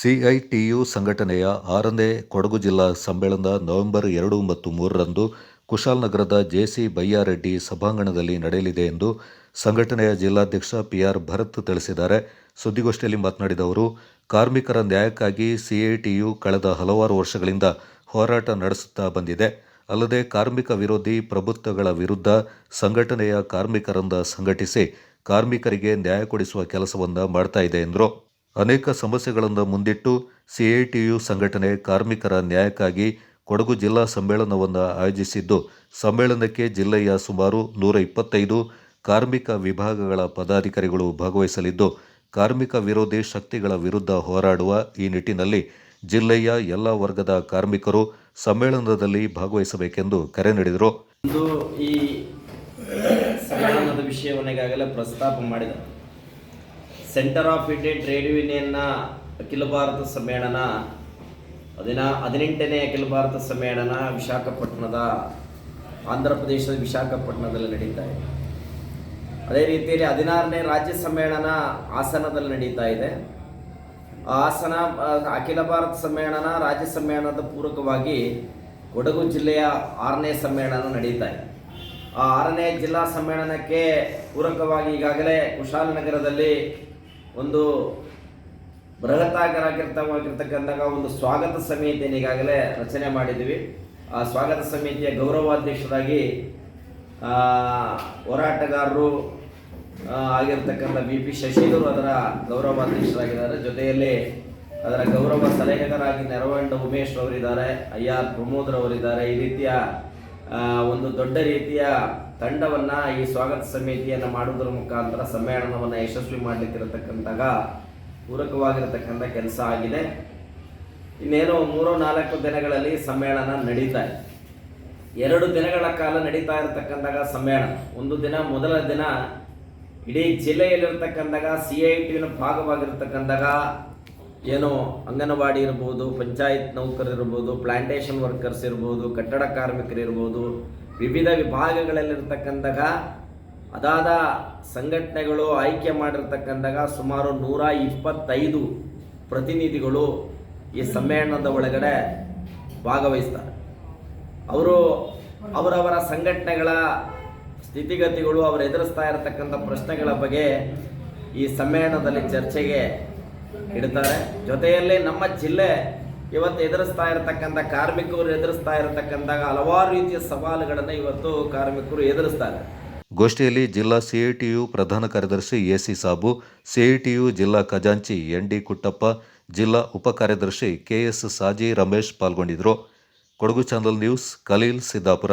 CITU ಸಂಘಟನೆಯ ಆರನೇ ಕೊಡಗು ಜಿಲ್ಲಾ ಸಮ್ಮೇಳನ ನವೆಂಬರ್ ಎರಡು ಮತ್ತು ಮೂರರಂದು ಕುಶಾಲನಗರದ ಜೆಸಿ ಬಯ್ಯಾರೆಡ್ಡಿ ಸಭಾಂಗಣದಲ್ಲಿ ನಡೆಯಲಿದೆ ಎಂದು ಸಂಘಟನೆಯ ಜಿಲ್ಲಾಧ್ಯಕ್ಷ ಪಿಆರ್ ಭರತ್ ತಿಳಿಸಿದ್ದಾರೆ. ಸುದ್ದಿಗೋಷ್ಠಿಯಲ್ಲಿ ಮಾತನಾಡಿದ ಅವರು, ಕಾರ್ಮಿಕರ ನ್ಯಾಯಕ್ಕಾಗಿ ಸಿಐಟಿಯು ಕಳೆದ ಹಲವಾರು ವರ್ಷಗಳಿಂದ ಹೋರಾಟ ನಡೆಸುತ್ತಾ ಬಂದಿದೆ. ಅಲ್ಲದೆ ಕಾರ್ಮಿಕ ವಿರೋಧಿ ಪ್ರಭುತ್ವಗಳ ವಿರುದ್ಧ ಸಂಘಟನೆಯ ಕಾರ್ಮಿಕರನ್ನು ಸಂಘಟಿಸಿ ಕಾರ್ಮಿಕರಿಗೆ ನ್ಯಾಯ ಕೊಡಿಸುವ ಕೆಲಸವನ್ನು ಮಾಡ್ತಾ ಇದೆ ಎಂದರು. ಅನೇಕ ಸಮಸ್ಯೆಗಳನ್ನು ಮುಂದಿಟ್ಟು ಸಿಐಟಿಯು ಸಂಘಟನೆ ಕಾರ್ಮಿಕರ ನ್ಯಾಯಕ್ಕಾಗಿ ಕೊಡಗು ಜಿಲ್ಲಾ ಸಮ್ಮೇಳನವನ್ನು ಆಯೋಜಿಸಿದ್ದು, ಸಮ್ಮೇಳನಕ್ಕೆ ಜಿಲ್ಲೆಯ ಸುಮಾರು ನೂರ ಇಪ್ಪತ್ತೈದು ಕಾರ್ಮಿಕ ವಿಭಾಗಗಳ ಪದಾಧಿಕಾರಿಗಳು ಭಾಗವಹಿಸಲಿದ್ದು, ಕಾರ್ಮಿಕ ವಿರೋಧಿ ಶಕ್ತಿಗಳ ವಿರುದ್ಧ ಹೋರಾಡುವ ಈ ನಿಟ್ಟಿನಲ್ಲಿ ಜಿಲ್ಲೆಯ ಎಲ್ಲ ವರ್ಗದ ಕಾರ್ಮಿಕರು ಸಮ್ಮೇಳನದಲ್ಲಿ ಭಾಗವಹಿಸಬೇಕೆಂದು ಕರೆ ನೀಡಿದರು. ಈ ಸಮ್ಮೇಳನದ ವಿಷಯವನ್ನು ಈಗಾಗಲೇ ಪ್ರಸ್ತಾಪ ಮಾಡಿದ ಸೆಂಟರ್ ಆಫ್ ಇಂಡಿಯನ್ ಟ್ರೇಡ್ ಯೂನಿಯನ್ನ ಅಖಿಲ ಭಾರತ ಸಮ್ಮೇಳನ, ಹದಿನಾ, ಹದಿನೆಂಟನೇ ಅಖಿಲ ಭಾರತ ಸಮ್ಮೇಳನ ವಿಶಾಖಪಟ್ಟಣದ, ಆಂಧ್ರ ಪ್ರದೇಶದ ವಿಶಾಖಪಟ್ಟಣದಲ್ಲಿ ನಡೀತಾ ಇದೆ. ಅದೇ ರೀತಿಯಲ್ಲಿ ಹದಿನಾರನೇ ರಾಜ್ಯ ಸಮ್ಮೇಳನ ಹಾಸನದಲ್ಲಿ ನಡೀತಾ ಇದೆ. ಹಾಸನ ಅಖಿಲ ಭಾರತ ಸಮ್ಮೇಳನ ರಾಜ್ಯ ಸಮ್ಮೇಳನದ ಪೂರಕವಾಗಿ ಕೊಡಗು ಜಿಲ್ಲೆಯ ಆರನೇ ಸಮ್ಮೇಳನ ನಡೀತಾ ಇದೆ. ಆ ಆರನೇ ಜಿಲ್ಲಾ ಸಮ್ಮೇಳನಕ್ಕೆ ಪೂರಕವಾಗಿ ಈಗಾಗಲೇ ಕುಶಾಲನಗರದಲ್ಲಿ ಒಂದು ಬೃಹತ್ತಾಗಿರತಕ್ಕಂತಹ ಒಂದು ಸ್ವಾಗತ ಸಮಿತಿಯನ್ನು ಈಗಾಗಲೇ ರಚನೆ ಮಾಡಿದ್ದೀವಿ ಆ ಸ್ವಾಗತ ಸಮಿತಿಯ ಗೌರವಾಧ್ಯಕ್ಷರಾಗಿ ಹೋರಾಟಗಾರರು ಆಗಿರ್ತಕ್ಕಂಥ ಬಿ ಪಿ ಶಶಿಧರ್ ಅದರ ಗೌರವಾಧ್ಯಕ್ಷರಾಗಿದ್ದಾರೆ. ಜೊತೆಯಲ್ಲಿ ಅದರ ಗೌರವ ಸಲಹೆಗಾರಾಗಿ ನೆರವಂಡ ಉಮೇಶ್ ಅವರಿದ್ದಾರೆ, ಐ ಆರ್ ಪ್ರಮೋದ್ ಅವರಿದ್ದಾರೆ ಈ ರೀತಿಯ ಒಂದು ದೊಡ್ಡ ರೀತಿಯ ತಂಡವನ್ನ ಈ ಸ್ವಾಗತ ಸಮಿತಿಯನ್ನು ಮಾಡುವುದರ ಮುಖಾಂತರ ಸಮ್ಮೇಳನವನ್ನು ಯಶಸ್ವಿ ಮಾಡಲಿಕ್ಕಿರತಕ್ಕಂತಾಗ ಪೂರಕವಾಗಿರತಕ್ಕಂಥ ಕೆಲಸ ಆಗಿದೆ. ಇನ್ನೇನು ಮೂರು ನಾಲ್ಕು ದಿನಗಳಲ್ಲಿ ಸಮ್ಮೇಳನ ನಡೀತಾ ಇದೆ. ಎರಡು ದಿನಗಳ ಕಾಲ ನಡೀತಾ ಇರತಕ್ಕಂಥ ಸಮ್ಮೇಳನ. ಒಂದು ದಿನ ಮೊದಲ ದಿನ ಇಡೀ ಜಿಲ್ಲೆಯಲ್ಲಿರ್ತಕ್ಕಂಥಾಗ ಸಿ ಐ ಟಿನ ಭಾಗವಾಗಿರ್ತಕ್ಕಂತಹ ಏನು ಅಂಗನವಾಡಿ ಇರ್ಬೋದು, ಪಂಚಾಯತ್ ನೌಕರರು ಇರ್ಬೋದು ಪ್ಲಾಂಟೇಶನ್ ವರ್ಕರ್ಸ್ ಇರ್ಬೋದು, ಕಟ್ಟಡ ಕಾರ್ಮಿಕರು ಇರ್ಬೋದು, ವಿವಿಧ ವಿಭಾಗಗಳಲ್ಲಿರ್ತಕ್ಕಂತಹ ಅದಾದ ಸಂಘಟನೆಗಳು ಆಯ್ಕೆ ಮಾಡಿರ್ತಕ್ಕಂತಹ ಸುಮಾರು ನೂರ ಇಪ್ಪತ್ತೈದು ಪ್ರತಿನಿಧಿಗಳು ಈ ಸಮ್ಮೇಳನದ ಒಳಗಡೆ ಭಾಗವಹಿಸ್ತಾರೆ. ಅವರು ಅವರವರ ಸಂಘಟನೆಗಳ ಸ್ಥಿತಿಗತಿಗಳು, ಅವರು ಎದುರಿಸ್ತಾ ಇರತಕ್ಕಂಥ ಪ್ರಶ್ನೆಗಳ ಬಗ್ಗೆ ಈ ಸಮ್ಮೇಳನದಲ್ಲಿ ಚರ್ಚೆಗೆ ಇಡ್ತಾರೆ. ಜೊತೆಯಲ್ಲಿ ನಮ್ಮ ಜಿಲ್ಲೆ ಇವತ್ತು ಎದುರಿಸ್ತಾ ಇರತಕ್ಕಂಥ, ಕಾರ್ಮಿಕರು ಎದುರಿಸ್ತಾ ಇರತಕ್ಕಂಥ ಹಲವಾರು ರೀತಿಯ ಸವಾಲುಗಳನ್ನು ಇವತ್ತು ಕಾರ್ಮಿಕರು ಎದುರಿಸ್ತಾರೆ. ಗೋಷ್ಠಿಯಲ್ಲಿ ಜಿಲ್ಲಾ ಸಿಐಟಿಯು ಪ್ರಧಾನ ಕಾರ್ಯದರ್ಶಿ ಎಸಿ ಸಾಬು, ಸಿಐಟಿಯು ಜಿಲ್ಲಾ ಖಜಾಂಚಿ ಎನ್ ಡಿ ಕುಟ್ಟಪ್ಪ, ಜಿಲ್ಲಾ ಉಪ ಕಾರ್ಯದರ್ಶಿ ಕೆಎಸ್ ಸಾಜಿ ರಮೇಶ್ ಪಾಲ್ಗೊಂಡಿದ್ದರು ಕೊಡಗು ಚಾನಲ್ ನ್ಯೂಸ್ ಖಲೀಲ್ ಸಿದ್ದಾಪುರ.